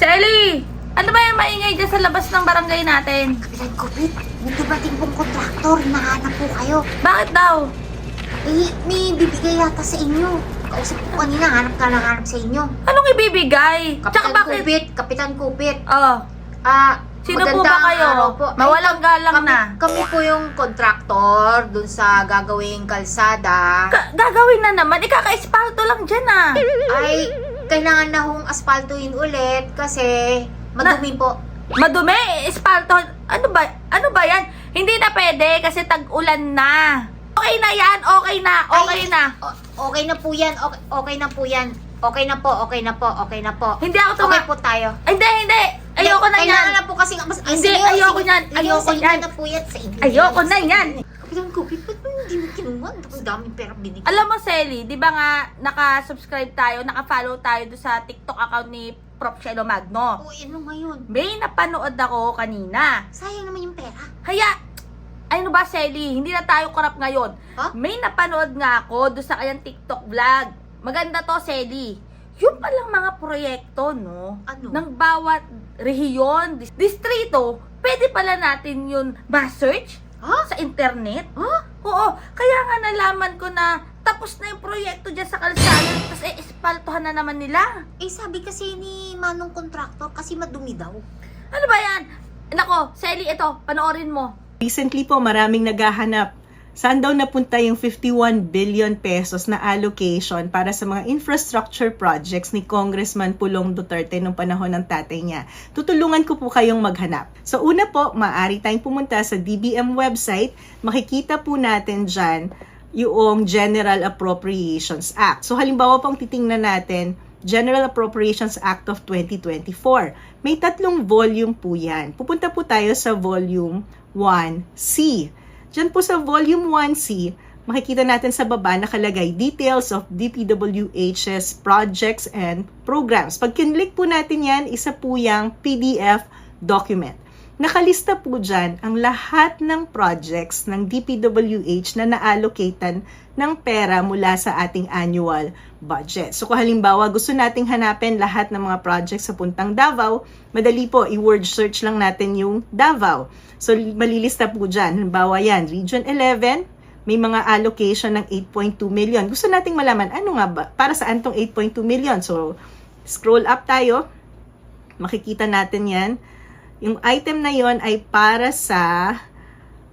Selly! Ano ba yung maingay dyan sa labas ng barangay natin? Kapitan Kupit, may dumating pong kontraktor. Nahanap po kayo. Bakit daw? Eh, may bibigay yata sa inyo. Kausap ko kanina, hanap ka lang hanap sa inyo. Anong ibibigay? Tsaka Kapitan bakit? Kupit, Kapitan Kupit. Oh, Ah, Sino po ba magandang kayo? araw po. Ay, Mawalang kam- galang kami, na. Kami po yung kontraktor dun sa gagawing kalsada. Ka- gagawin na naman. Ikaka-espalto lang dyan ah. Ay, kailangan na hong aspaltuin ulit kasi madumi po. Madumi, espalto. Ano ba? Ano ba yan? Hindi na pwede kasi tag-ulan na. Okay na yan, okay na, okay Ay, na. okay na po yan, okay, okay na po yan. Okay na po, okay na po, okay na po. Hindi ako Okay tuma... po tayo. Hindi, hindi. Ayoko na yan. Kailangan na po kasi mas Hindi, sige, ayoko sige. yan, Sige, ayoko sa inyo yan. na po yan, sa inyo. Ayoko na sa yan. Kapitan ko, ba't mo hindi mo kinuha? Ang daming pera binigay. Alam mo, Selly, di ba nga naka-subscribe tayo, naka-follow tayo doon sa TikTok account ni Prof. Shelo Magno. Oo, ano ngayon? May napanood ako kanina. Sayang naman yung pera. Kaya, ano ba, Selly, hindi na tayo korap ngayon. Ha? May napanood nga ako doon sa kanyang TikTok vlog. Maganda to, Selly. Yung palang mga proyekto, no? Ano? Ng bawat rehiyon, dis- distrito, pwede pala natin yun ma-search Ha? sa internet. Ha? Oo, kaya nga nalaman ko na tapos na yung proyekto dyan sa kalsada, tapos eh, espaltohan na naman nila. Eh, sabi kasi ni Manong Kontraktor kasi madumi daw. Ano ba yan? Nako, Selly, ito, panoorin mo. Recently po, maraming naghahanap. Saan daw napunta yung 51 billion pesos na allocation para sa mga infrastructure projects ni Congressman Pulong Duterte nung panahon ng tatay niya? Tutulungan ko po kayong maghanap. So una po, maaari tayong pumunta sa DBM website. Makikita po natin dyan yung General Appropriations Act. So halimbawa pong titingnan natin, General Appropriations Act of 2024. May tatlong volume po yan. Pupunta po tayo sa volume 1C. Diyan po sa volume 1C, makikita natin sa baba nakalagay details of DPWH's projects and programs. Pag kinlik po natin yan, isa po yung PDF document. Nakalista po dyan ang lahat ng projects ng DPWH na na-allocatean ng pera mula sa ating annual budget. So kung halimbawa gusto nating hanapin lahat ng mga projects sa puntang Davao, madali po, i-word search lang natin yung Davao. So malilista po dyan. Halimbawa yan, Region 11, may mga allocation ng 8.2 million. Gusto nating malaman, ano nga ba, para saan tong 8.2 million? So scroll up tayo, makikita natin yan. Yung item na yon ay para sa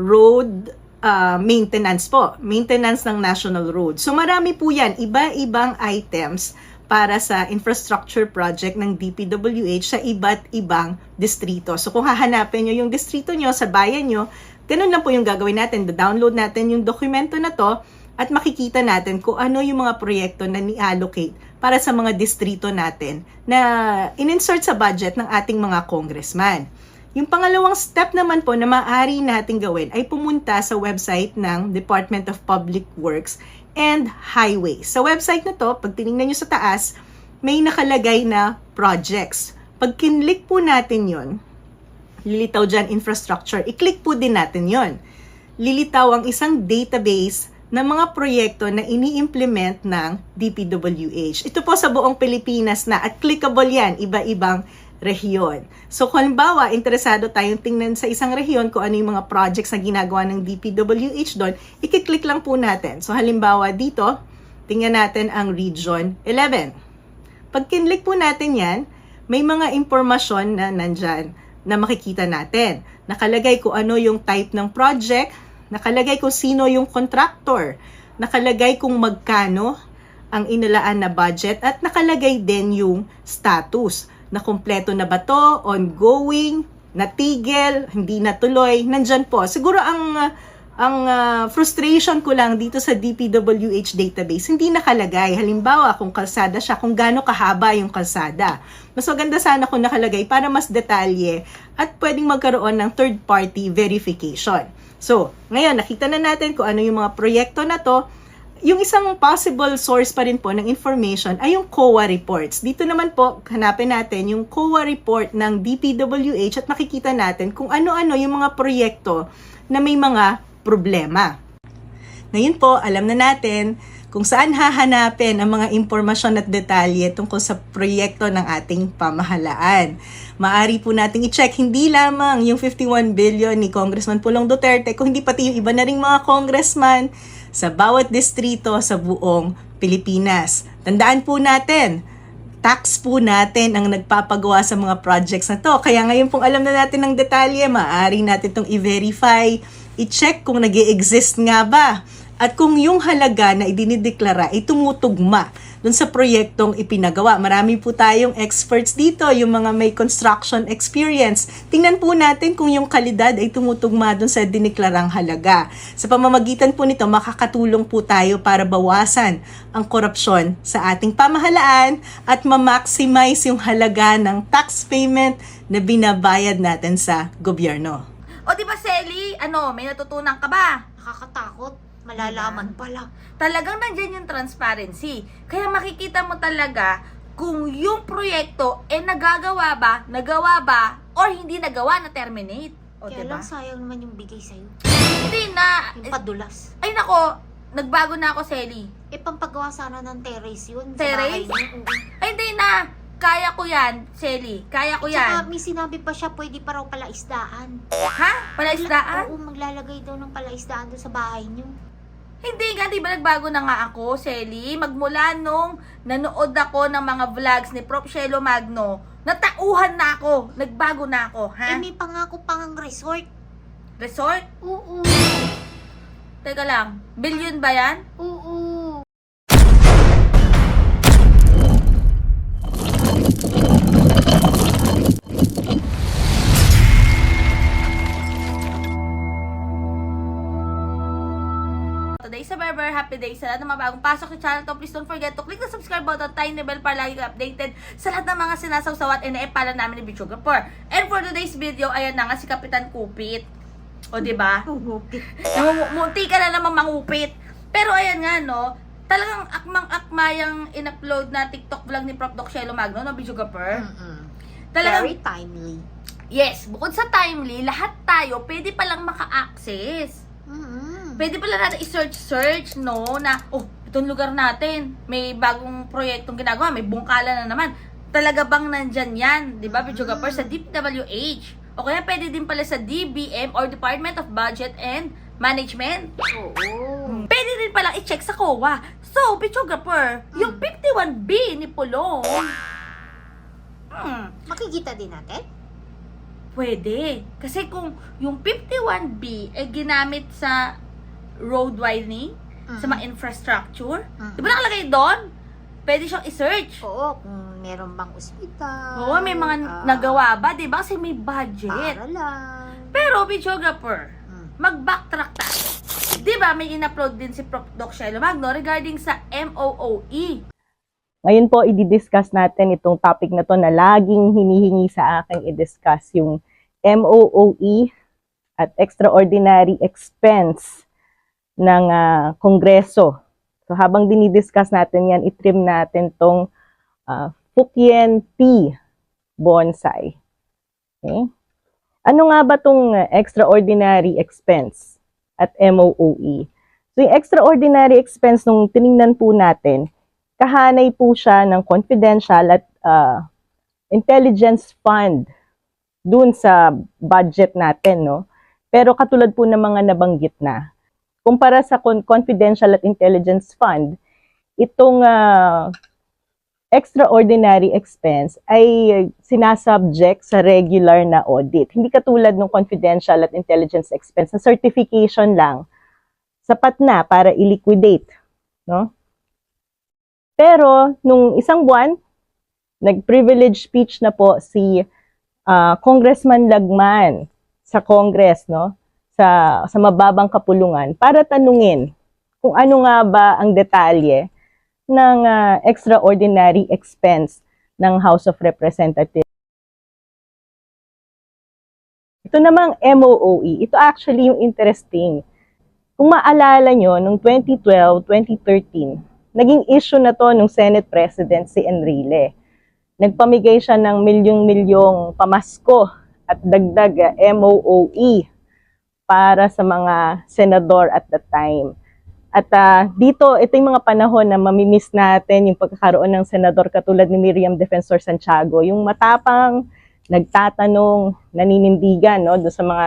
road uh, maintenance po. Maintenance ng national road. So marami po yan. Iba-ibang items para sa infrastructure project ng DPWH sa iba't ibang distrito. So kung hahanapin nyo yung distrito nyo sa bayan nyo, ganun lang po yung gagawin natin. download natin yung dokumento na to at makikita natin kung ano yung mga proyekto na ni-allocate para sa mga distrito natin na in-insert sa budget ng ating mga congressman. Yung pangalawang step naman po na maaari natin gawin ay pumunta sa website ng Department of Public Works and Highways. Sa website na to, pag tinignan nyo sa taas, may nakalagay na projects. Pag kinlik po natin yon, lilitaw dyan infrastructure, i-click po din natin yon. Lilitaw ang isang database ng mga proyekto na ini-implement ng DPWH. Ito po sa buong Pilipinas na at clickable yan, iba-ibang rehiyon. So kung halimbawa, interesado tayong tingnan sa isang rehiyon kung ano yung mga projects na ginagawa ng DPWH doon, ikiklik lang po natin. So halimbawa dito, tingnan natin ang Region 11. Pag kinlik po natin yan, may mga impormasyon na nandyan na makikita natin. Nakalagay kung ano yung type ng project, nakalagay kung sino yung contractor, nakalagay kung magkano ang inalaan na budget, at nakalagay din yung status na kumpleto na ba to, ongoing, natigil, hindi natuloy, nandyan po. Siguro ang ang uh, frustration ko lang dito sa DPWH database, hindi nakalagay. Halimbawa, kung kalsada siya, kung gaano kahaba yung kalsada. Mas maganda sana kung nakalagay para mas detalye at pwedeng magkaroon ng third-party verification. So, ngayon, nakita na natin kung ano yung mga proyekto na to. Yung isang possible source pa rin po ng information ay yung COA reports. Dito naman po, hanapin natin yung COA report ng DPWH at makikita natin kung ano-ano yung mga proyekto na may mga problema. Ngayon po, alam na natin kung saan hahanapin ang mga impormasyon at detalye tungkol sa proyekto ng ating pamahalaan. Maari po nating i-check hindi lamang yung 51 billion ni Congressman Pulong Duterte, kung hindi pati yung iba na ring mga congressman sa bawat distrito sa buong Pilipinas. Tandaan po natin, tax po natin ang nagpapagawa sa mga projects na to. Kaya ngayon pong alam na natin ng detalye, maaari natin itong i-verify, i-check kung nag exist nga ba. At kung yung halaga na idinideklara ay tumutugma dun sa proyektong ipinagawa. Marami po tayong experts dito, yung mga may construction experience. Tingnan po natin kung yung kalidad ay tumutugma dun sa dineklarang halaga. Sa pamamagitan po nito, makakatulong po tayo para bawasan ang korupsyon sa ating pamahalaan at ma-maximize yung halaga ng tax payment na binabayad natin sa gobyerno. O di ba, Selly? Ano, may natutunan ka ba? Nakakatakot. Malalaman pala. Talagang nandyan yung transparency. Kaya makikita mo talaga kung yung proyekto eh nagagawa ba, nagawa ba, or hindi nagawa na terminate. O Kaya diba? lang sayang naman yung bigay sa'yo. Hindi na. Yung padulas. Ay nako, nagbago na ako, Selly. Eh, pampagawa sana ng terrace yun. Terrace? Sa bahay niyo. Oo. Ay hindi na. Kaya ko yan, Selly. Kaya ko Tsaka yan. may sinabi pa siya, pwede pa raw palaisdaan. Ha? Palaisdaan? Oo, maglalagay daw ng palaisdaan doon sa bahay niyo. Hindi nga, di ba nagbago na nga ako, Selly? Magmula nung nanood ako ng mga vlogs ni Prof. Shelo Magno, natauhan na ako. Nagbago na ako, ha? Eh, may pangako pang resort. Resort? Oo. Teka lang, billion ba yan? Oo. Berber, happy day sa lahat ng mga bagong pasok sa channel to. Please don't forget to click the subscribe button, tiny bell para lagi ka updated sa lahat ng mga sinasawsaw at inaepala namin ni Bichugapur. And for today's video, ayan na nga si Kapitan Kupit. O, di ba? Munti ka na naman mangupit. Pero ayan nga, no, talagang akmang-akma yung in-upload na TikTok vlog ni Prof. Doc Shelo Magno, no, Bichugapur. Mm-mm. Talagang, Very timely. yes, bukod sa timely, lahat tayo pwede palang maka-access. Pwede pala natin i-search-search, no, na, oh, itong lugar natin, may bagong proyektong ginagawa, may bungkala na naman. Talaga bang nandyan yan, di ba, Pichugapur, sa DPWH? O kaya pwede din pala sa DBM or Department of Budget and Management. Oo. Pwede din palang i-check sa COA. So, Pichugapur, yung 51B ni Pulong, hmm, Makikita din natin? Pwede. Kasi kung yung 51B ay ginamit sa road widening, sa mga infrastructure, Mm. di ba nakalagay doon? Pwede siyang i-search. Oo, kung meron bang ospital. Oo, may mga ah, nagawa ba? Di ba? Kasi may budget. Para lang. Pero, videographer, Mm. mag-backtrack tayo. Di ba, may in-upload din si Prof. Doc Shelo Magno regarding sa MOOE. Ngayon po, i-discuss natin itong topic na to na laging hinihingi sa akin i-discuss yung MOOE at extraordinary expense ng ah, Kongreso. So habang dinidiscuss natin yan, itrim natin tong ah, Fukien P bonsai. Okay? Ano nga ba tong extraordinary expense at MOOE? So yung extraordinary expense nung tiningnan po natin, kahanay po siya ng confidential at uh, intelligence fund dun sa budget natin, no? Pero katulad po ng mga nabanggit na, kumpara sa con- confidential at intelligence fund, itong uh, extraordinary expense ay sinasubject sa regular na audit. Hindi katulad ng confidential at intelligence expense na certification lang, sapat na para i-liquidate, no? Pero, nung isang buwan, nag-privilege speech na po si ah, Congressman Lagman sa Congress, no? Sa, sa mababang kapulungan para tanungin kung ano nga ba ang detalye ng ah, extraordinary expense ng House of Representatives. Ito namang MOOE, ito actually yung interesting. Kung maalala nyo, nung 2012, 2013, naging issue na to nung Senate President si Enrile. Nagpamigay siya ng milyong-milyong pamasko at dagdag ah, MOOE para sa mga senador at the time. At ah, dito, ito yung mga panahon na mamimiss natin yung pagkakaroon ng senador katulad ni Miriam Defensor Santiago, yung matapang, nagtatanong, naninindigan no, sa mga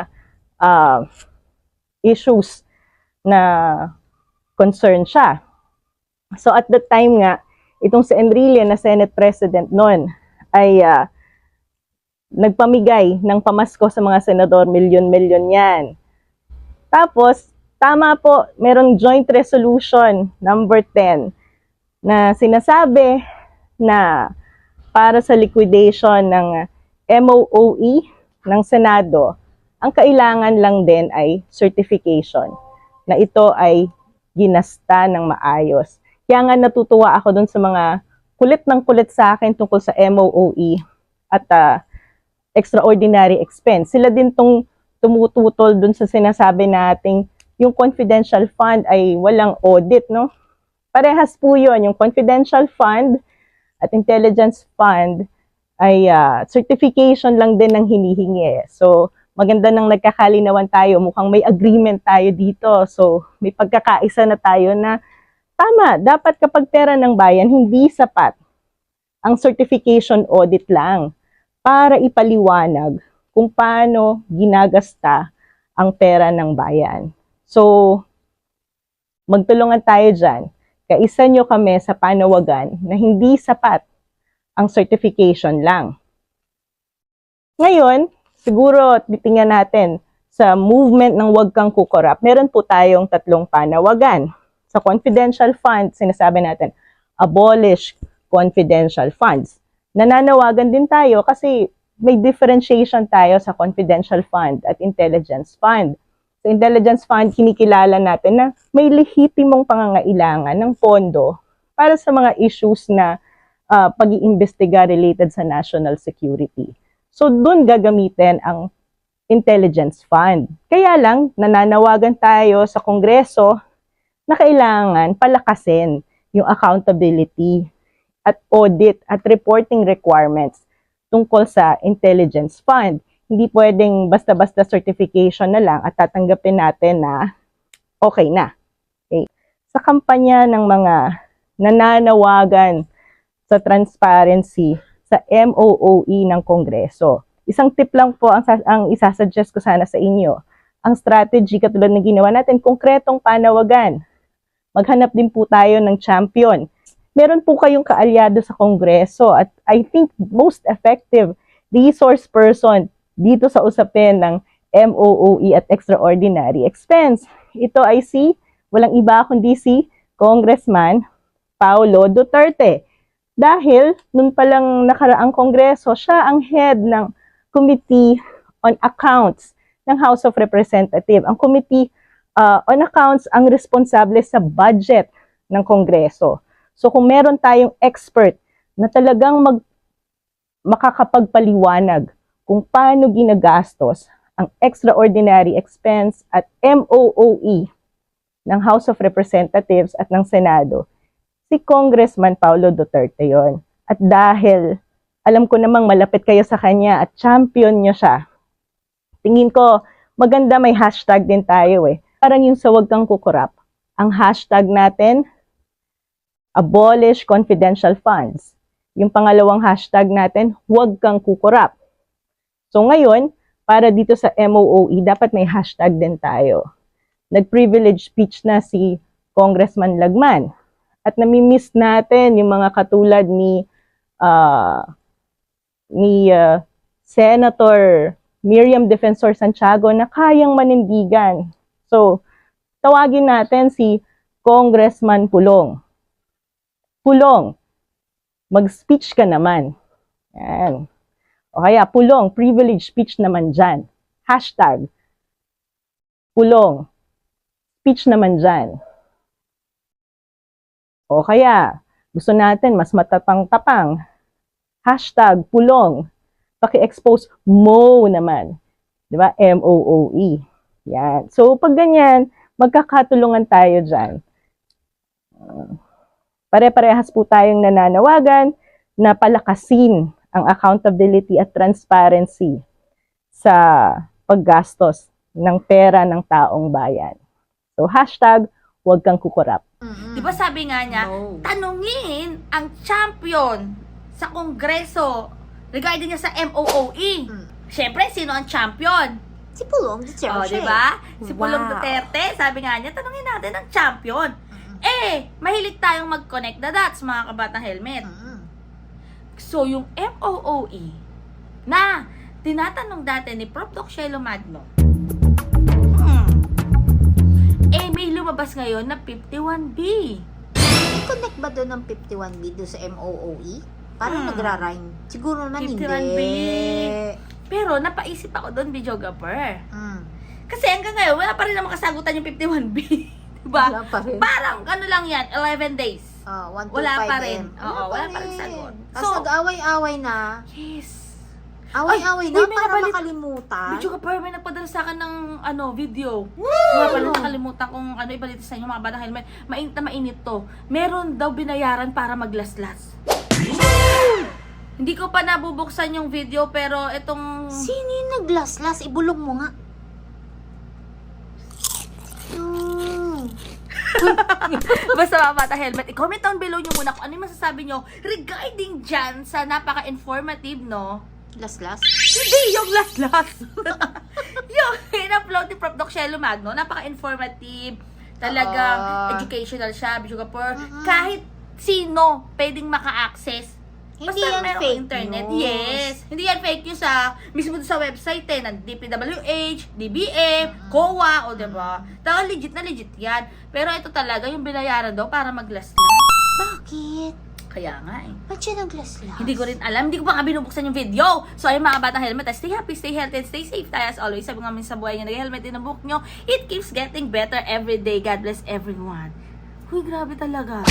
ah, issues na concern siya. So at the time nga, itong si Enrile na Senate President noon ay ah, nagpamigay ng pamasko sa mga senador, milyon-milyon yan. Tapos, tama po, merong joint resolution number 10 na sinasabi na para sa liquidation ng MOOE ng Senado, ang kailangan lang din ay certification na ito ay ginasta ng maayos. Kaya nga natutuwa ako dun sa mga kulit ng kulit sa akin tungkol sa MOOE at ah, extraordinary expense. Sila din tong tumututol dun sa sinasabi nating yung confidential fund ay walang audit, no? Parehas po yun. Yung confidential fund at intelligence fund ay ah, certification lang din ng hinihingi. So, maganda nang nagkakalinawan tayo. Mukhang may agreement tayo dito. So, may pagkakaisa na tayo na tama, dapat kapag pera ng bayan, hindi sapat ang certification audit lang para ipaliwanag kung paano ginagasta ang pera ng bayan. So, magtulungan tayo dyan. Kaisa nyo kami sa panawagan na hindi sapat ang certification lang. Ngayon, siguro titingnan natin sa movement ng Huwag Kang Kukorap, meron po tayong tatlong panawagan. Sa confidential fund, sinasabi natin, abolish confidential funds. Nananawagan din tayo kasi may differentiation tayo sa confidential fund at intelligence fund. Sa intelligence fund, kinikilala natin na may lehitimong pangangailangan ng pondo para sa mga issues na uh, pag-iimbestiga related sa national security. So, doon gagamitin ang intelligence fund. Kaya lang, nananawagan tayo sa Kongreso na kailangan palakasin yung accountability at audit at reporting requirements tungkol sa intelligence fund. Hindi pwedeng basta-basta certification na lang at tatanggapin natin na okay na. Okay. Sa kampanya ng mga nananawagan sa transparency sa MOOE ng Kongreso. Isang tip lang po ang, ang isasuggest ko sana sa inyo. Ang strategy katulad ng ginawa natin, konkretong panawagan. Maghanap din po tayo ng champion. Meron po kayong kaalyado sa Kongreso at I think most effective resource person dito sa usapin ng MOOE at extraordinary expense. Ito ay si, walang iba kundi si Congressman Paulo Duterte. Dahil nung palang nakaraang kongreso, siya ang head ng Committee on Accounts ng House of Representatives. Ang Committee uh, on Accounts ang responsable sa budget ng kongreso. So kung meron tayong expert na talagang mag, makakapagpaliwanag kung paano ginagastos ang extraordinary expense at MOOE ng House of Representatives at ng Senado, si Congressman Paulo Duterte yon. At dahil alam ko namang malapit kayo sa kanya at champion nyo siya, tingin ko maganda may hashtag din tayo eh. Parang yung sa wag kang kukurap. Ang hashtag natin, abolish confidential funds. Yung pangalawang hashtag natin, huwag kang kukurap. So ngayon, para dito sa MOOE, dapat may hashtag din tayo. Nag-privilege speech na si Congressman Lagman. At nami-miss natin yung mga katulad ni uh, ni uh, Senator Miriam Defensor Santiago na kayang manindigan. So, tawagin natin si Congressman Pulong. Pulong, mag-speech ka naman. Yan. O kaya, Pulong, privilege speech naman dyan. Hashtag, Pulong, speech naman dyan. O kaya, gusto natin mas matapang-tapang. Hashtag, Pulong, paki-expose mo naman. Di ba? M-O-O-E. Yan. So, pag ganyan, magkakatulungan tayo dyan. Uh, Pare-parehas po tayong nananawagan na palakasin ang accountability at transparency sa paggastos ng pera ng taong bayan. So, hashtag, huwag kang kukurap. Mm-mm. Di ba sabi nga niya, No. tanungin ang champion sa kongreso regarding niya sa MOOE. Mm. Siyempre, sino ang champion? Si Pulong Duterte. O, di ba? Si Pulong Wow. Duterte, sabi nga niya, tanungin natin ang champion. Eh, mahilig tayong mag-connect the dots, mga kabatang helmet. Mm-mm. So, yung MOOE na tinatanong dati ni Prof. Doc Shelo Magno, hmm, eh, may lumabas ngayon na 51B. May connect ba doon ng 51B doon sa MOOE? Parang Hmm. nagra-rhyme. Siguro naman 51B. hindi. Pero, napaisip ako doon, videographer. Mm. Kasi hanggang ngayon, wala pa rin naman kasagutan yung 51B. diba? Wala pa rin. Parang, ano lang yan, 11 days. Ah, 1 to Wala 5 pa rin. Oo, wala pa rin sagot. Tapos So- nag-away-away na. Yes. Away-away Ay, na uy, para nabalit- makalimutan. Videographer, may nagpadala sa akin ng ano, video. Wala pala nakalimutan kung ano ibalita sa inyo mga batang helmet. Mainit na mainit to. Meron daw binayaran para maglaslas. Hindi ko pa nabubuksan yung video pero itong Sino yung naglaslas? Ibulong mo nga. Hmm. Basta mga bata helmet, i-comment down below nyo muna kung ano yung masasabi nyo regarding dyan sa napaka-informative, no? Laslas? Hindi, yung last last. yung in-upload ni Prof. Doc Shelo Magno, napaka-informative. Talagang Ah. educational siya, Bijugapur. Mm-mm. Kahit sino pwedeng maka-access. Hindi Basta yan merong fake internet. news. Yes. Hindi yan fake news sa mismo doon sa website eh, ng DPWH, DBM, COA, o diba? Talaga legit na legit yan. Pero ito talaga, yung binayaran daw para maglaslas. Bakit? Kaya nga eh. Ba't siya naglaslas? Hindi ko rin alam. Hindi ko pa nga binubuksan yung video. So, ayun mga batang helmet, stay happy, stay healthy, and stay safe tayo as always. Sabi nga namin sa buhay nyo, nag-helmet din ang book nyo. It keeps getting better every day. God bless everyone. Huy, grabe talaga.